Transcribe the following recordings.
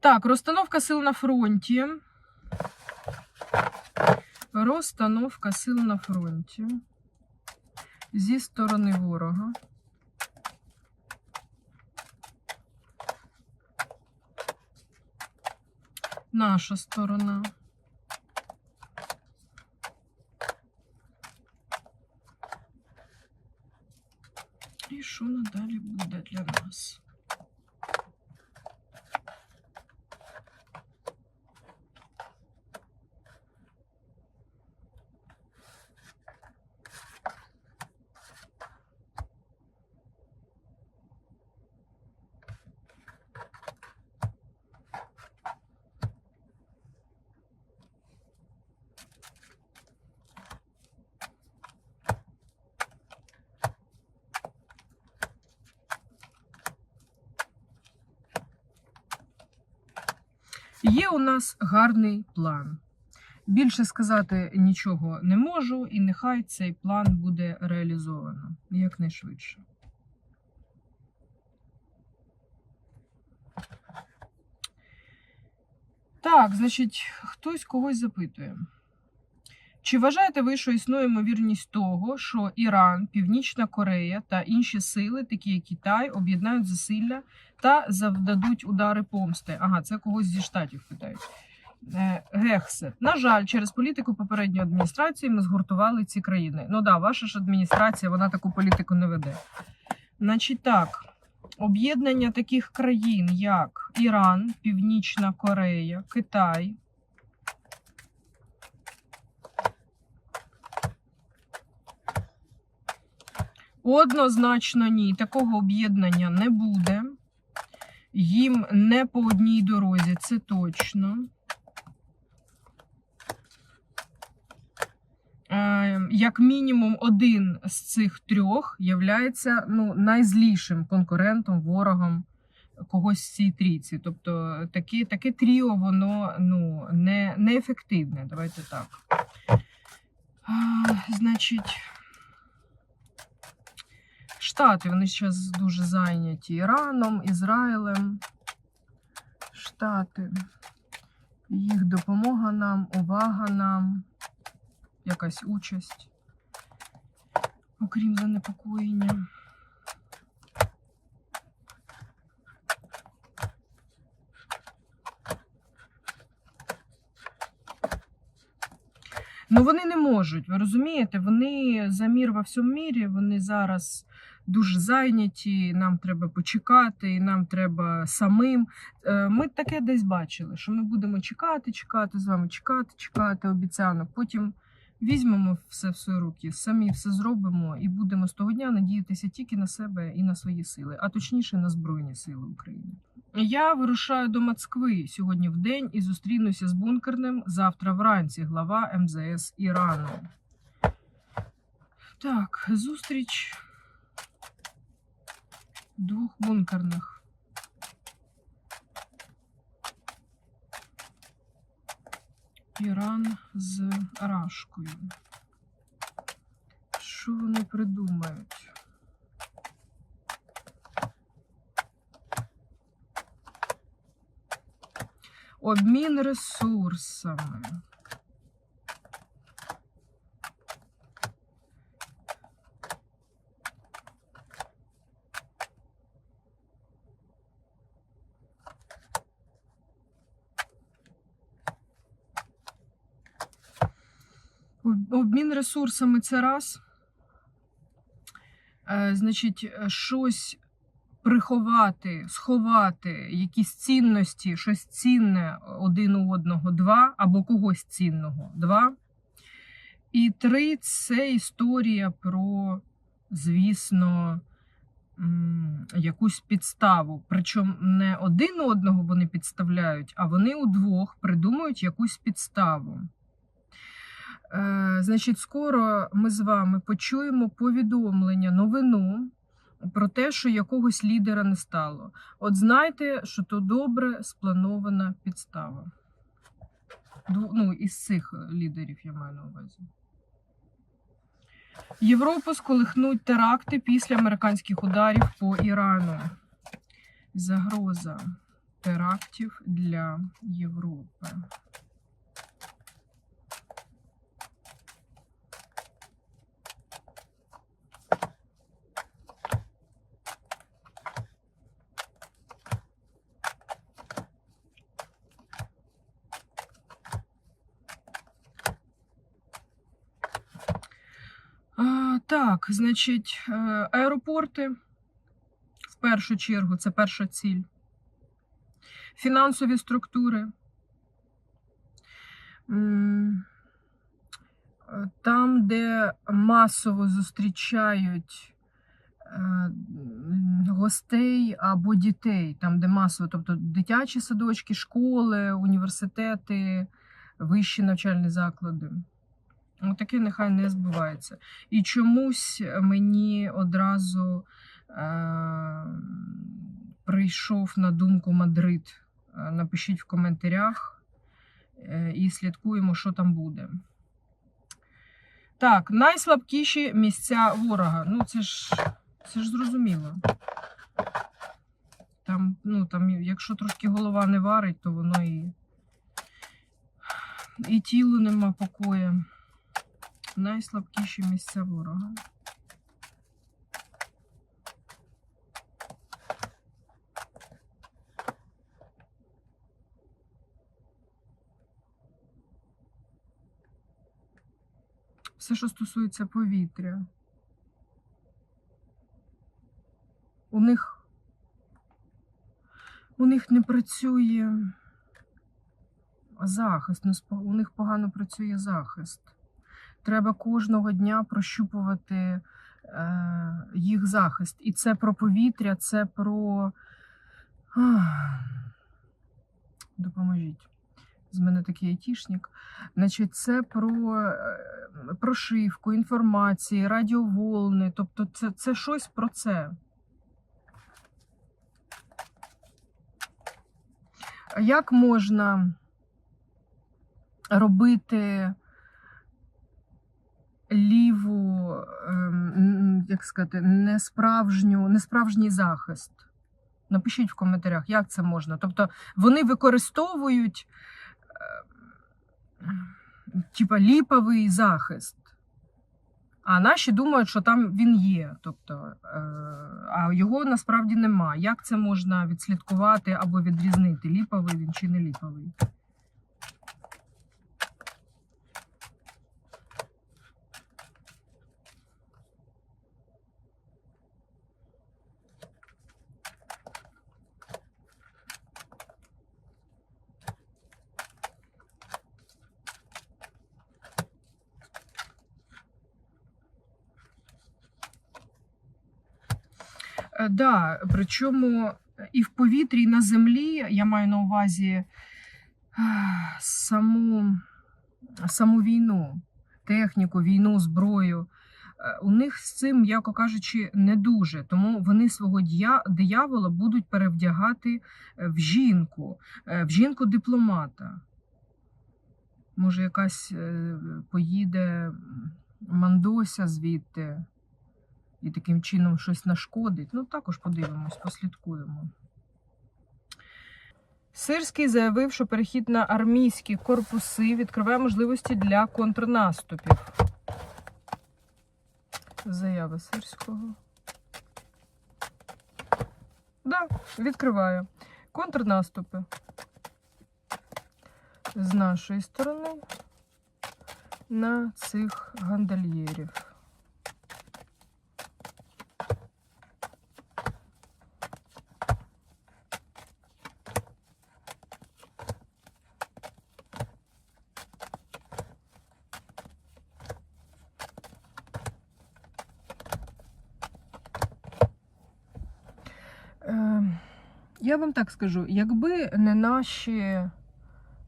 Так, розстановка сил на фронті. Розстановка сил на фронті. Зі сторони ворога. Наша сторона. І що надалі буде для нас? Є у нас гарний план. Більше сказати нічого не можу, і нехай цей план буде реалізовано якнайшвидше. Так, значить, хтось когось запитує. Чи вважаєте ви, що існує ймовірність того, що Іран, Північна Корея та інші сили, такі як Китай, об'єднають зусилля та завдадуть удари помсти? Ага, це когось зі штатів питають. Е, Гексет. На жаль, через політику попередньої адміністрації ми згуртували ці країни. Ну да, ваша ж адміністрація, вона таку політику не веде. Значить так, об'єднання таких країн, як Іран, Північна Корея, Китай. Однозначно ні, такого об'єднання не буде. Їм не по одній дорозі, це точно. Е, Як мінімум, один з цих трьох являється ну, найзлішим конкурентом, ворогом когось з цій трійці. Тобто таке, таке тріо, воно ну, не, неефективне. Давайте так. А, значить. Штати вони зараз дуже зайняті Іраном, Ізраїлем. Штати. Їх допомога нам, увага нам, якась участь, окрім занепокоєння. Ну вони не можуть, ви розумієте? Вони за мір во всьому мірі, вони зараз дуже зайняті, нам треба почекати, нам треба самим. Е, Ми таке десь бачили, що ми будемо чекати, чекати з вами, чекати, чекати обіцянок. Потім візьмемо все в свої руки, самі все зробимо і будемо з того дня надіятися тільки на себе і на свої сили, а точніше на Збройні Сили України. Я вирушаю до Москви сьогодні в день і зустрінуся з бункерним завтра вранці, глава МЗС Ірану. Так, зустріч двох бункерних. Іран з Рашкою. Що вони придумають? Обмін ресурсами. Обмін ресурсами це раз. Е, значить, е, щось приховати, сховати, якісь цінності, щось цінне один у одного, два, або когось цінного, два. І три це історія про, звісно, якусь підставу. Причому не один одного вони підставляють, а вони удвох придумують якусь підставу. Е, значить, скоро ми з вами почуємо повідомлення, новину про те, що якогось лідера не стало. От знайте, що то добре спланована підстава. Ну, із цих лідерів я маю на увазі. Європу сколихнуть теракти після американських ударів по Ірану. Загроза. терактів для Європи. А, так, значить, е, аеропорти в першу чергу це перша ціль. Фінансові структури. Е, Там, де масово зустрічають е, гостей або дітей, там, де масово, тобто дитячі садочки, школи, університети, вищі навчальні заклади. Ну, таке нехай не збувається. І чомусь мені одразу е, прийшов на думку Мадрид. Е, Напишіть в коментарях е, і слідкуємо, що там буде. Так, найслабкіші місця ворога. Ну, це ж, це ж зрозуміло. Там, ну, там, якщо трошки голова не варить, то воно і, і тілу нема покою. Найслабкіші місця ворога. Все, що стосується повітря. У них у них не працює захист, ну, у них погано працює захист. Треба кожного дня прощупувати е, їх захист. І це про повітря, це про. Допоможіть. З мене такий айтішник. Значить, це про е, прошивку інформації, радіоволни. Тобто, це, це щось про це. Як можна робити ліву, ем, як сказати, несправжню, несправжній захист? Напишіть в коментарях, як це можна. Тобто вони використовують е, типа ліповий захист. А наші думають, що там він є, тобто, е, а його насправді нема. Як це можна відслідкувати або відрізнити, ліповий він чи не ліповий? Да, причому і в повітрі, і на землі я маю на увазі е, саму, саму війну, техніку, війну, зброю. Е, У них з цим, м'яко кажучи, не дуже. Тому вони свого диявола будуть перевдягати е, в жінку, е, в жінку дипломата. Може, якась е, поїде Мандося звідти і таким чином щось нашкодить. Ну, також подивимось, послідкуємо. Сирський заявив, що перехід на армійські корпуси відкриває можливості для контрнаступів. Заява Сирського. Да, відкриває. Контрнаступи. З нашої сторони на цих гандальєрів. Е, я вам так скажу, якби не наші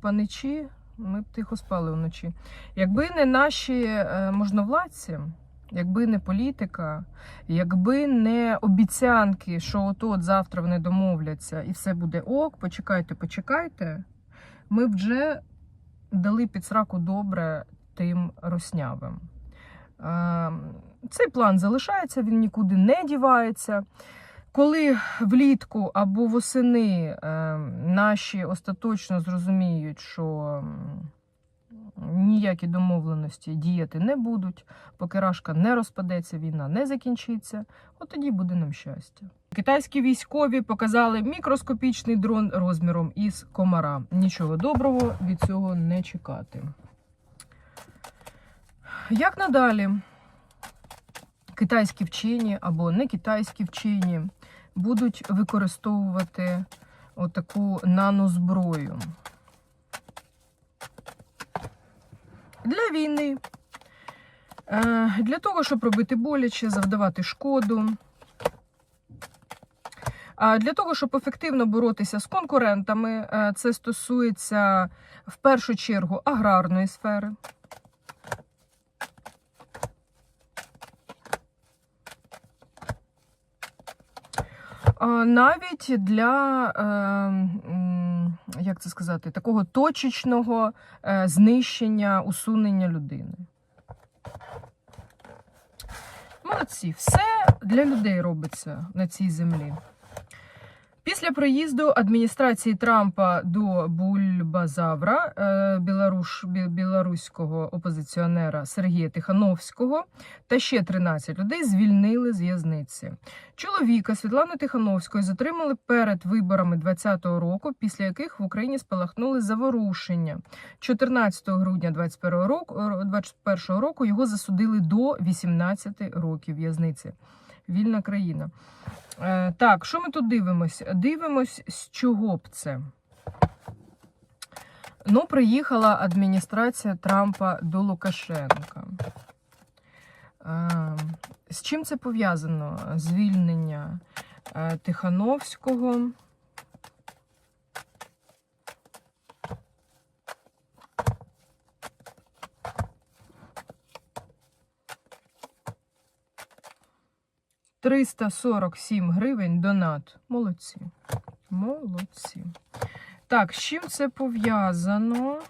паничі, ми б тихо спали вночі. Якби не наші е, можновладці, якби не політика, якби не обіцянки, що от-от завтра вони домовляться і все буде ок, почекайте, почекайте, ми б вже дали під сраку добре тим роснявим. Е, Цей план залишається, він нікуди не дівається. Коли влітку або восени е, наші остаточно зрозуміють, що ніякі домовленості діяти не будуть, поки рашка не розпадеться, війна не закінчиться, от тоді буде нам щастя. Китайські військові показали мікроскопічний дрон розміром із комара. Нічого доброго від цього не чекати. Як надалі? Китайські вчені або не китайські вчені будуть використовувати отаку нанозброю для війни, Е, для того, щоб робити боляче, завдавати шкоду. Для того, щоб ефективно боротися з конкурентами, е, це стосується в першу чергу аграрної сфери. Навіть для, е, як це сказати, такого точечного е, знищення, усунення людини. Молодці, все для людей робиться на цій землі. Після приїзду адміністрації Трампа до Бульбазавра, е, білоруш, білоруського опозиціонера Сергія Тихановського та ще 13 людей звільнили з в'язниці. Чоловіка Світлани Тихановської затримали перед виборами 2020 року, після яких в Україні спалахнули заворушення. 14 грудня 2021 року, року його засудили до 18 років в'язниці. Вільна країна. Е, так, що ми тут дивимось? Дивимось, з чого б це. Ну, приїхала адміністрація Трампа до Лукашенка. Е, з чим це пов'язано? Звільнення е, Тихановського. Триста сорок сім гривень донат. Молодці. Молодці. Так, з чим це пов'язано?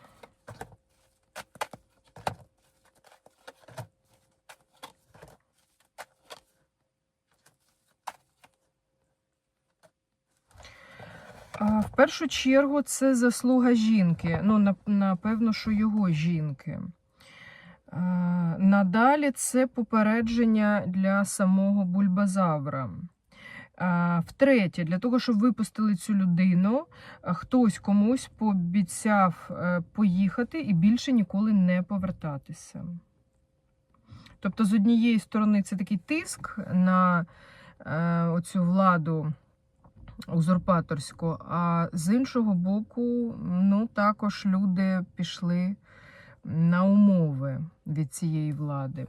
В першу чергу це заслуга жінки. Ну, напевно, що його жінки. А, Надалі це попередження для самого бульбазавра. Втретє, для того, щоб випустили цю людину, хтось комусь пообіцяв е, поїхати і більше ніколи не повертатися. Тобто, з однієї сторони, це такий тиск на е, оцю владу узурпаторську, а з іншого боку, ну, також люди пішли на умови від цієї влади.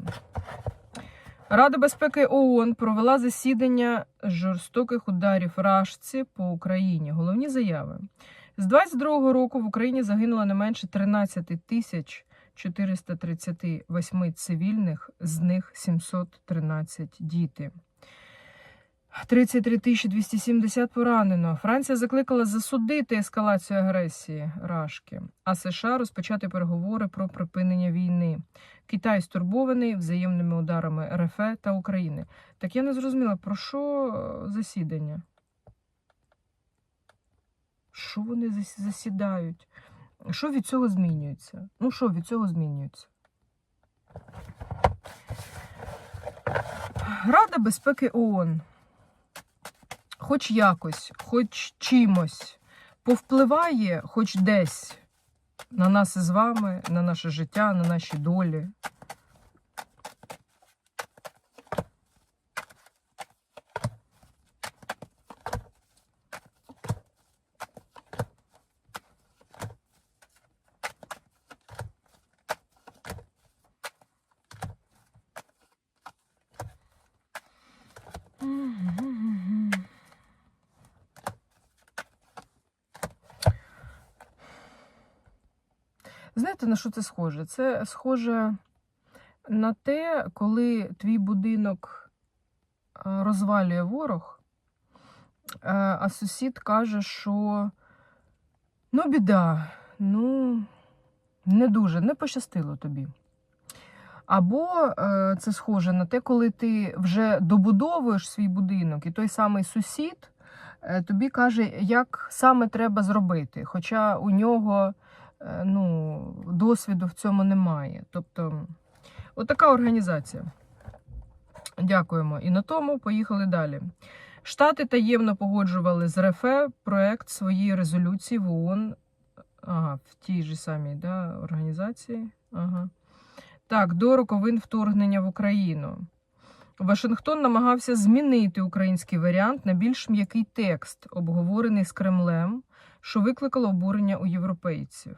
Рада безпеки ООН провела засідання жорстоких ударів рашці по Україні. Головні заяви. З 22-го року в Україні загинуло не менше 13 тисяч 438 цивільних, з них 713 діти. 33 270 поранено. Франція закликала засудити ескалацію агресії Рашки, а США розпочати переговори про припинення війни. Китай стурбований взаємними ударами РФ та України. Так я не зрозуміла, про що е, засідання? Що вони засідають? Що від цього змінюється? Ну що від цього змінюється? Рада безпеки ООН хоч якось, хоч чимось повпливає, хоч десь на нас із вами, на наше життя, на наші долі. Знаєте, на що це схоже? Це схоже на те, коли твій будинок е, розвалює ворог, е, а сусід каже, що ну, біда, ну, не дуже, не пощастило тобі. Або е, це схоже на те, коли ти вже добудовуєш свій будинок, і той самий сусід тобі каже, як саме треба зробити. Хоча у нього ну, досвіду в цьому немає. Тобто, отака організація. Дякуємо. І на тому поїхали далі. Штати таємно погоджували з РФ проект своєї резолюції в ООН. Ага, в тій же самій да, організації. Ага. Так, до роковин вторгнення в Україну. Вашингтон намагався змінити український варіант на більш м'який текст, обговорений з Кремлем, що викликало обурення у європейців.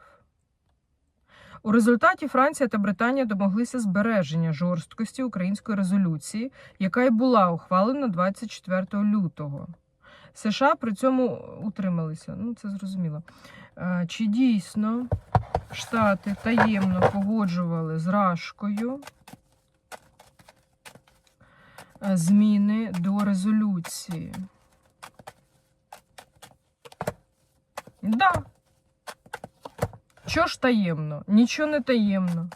У результаті Франція та Британія домоглися збереження жорсткості української резолюції, яка й була ухвалена 24 лютого. США при цьому утрималися. Ну, це зрозуміло. Е, Чи дійсно Штати таємно погоджували з Рашкою е, зміни до резолюції? Да. Що ж таємно? Нічого не таємно.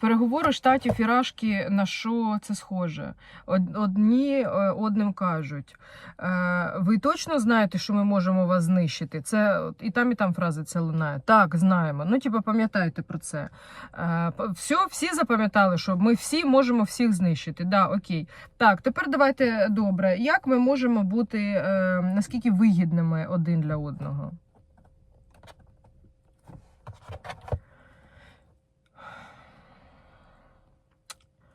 Переговори штатів і Рашки на що це схоже? Одні е, одним кажуть: е, ви точно знаєте, що ми можемо вас знищити? Це і там, і там фрази це лунає. Так, знаємо. Ну, типу, пам'ятайте про це. Е, Все, всі запам'ятали, що ми всі можемо всіх знищити. Да, окей. Так, тепер давайте добре. Як ми можемо бути е, наскільки вигідними один для одного?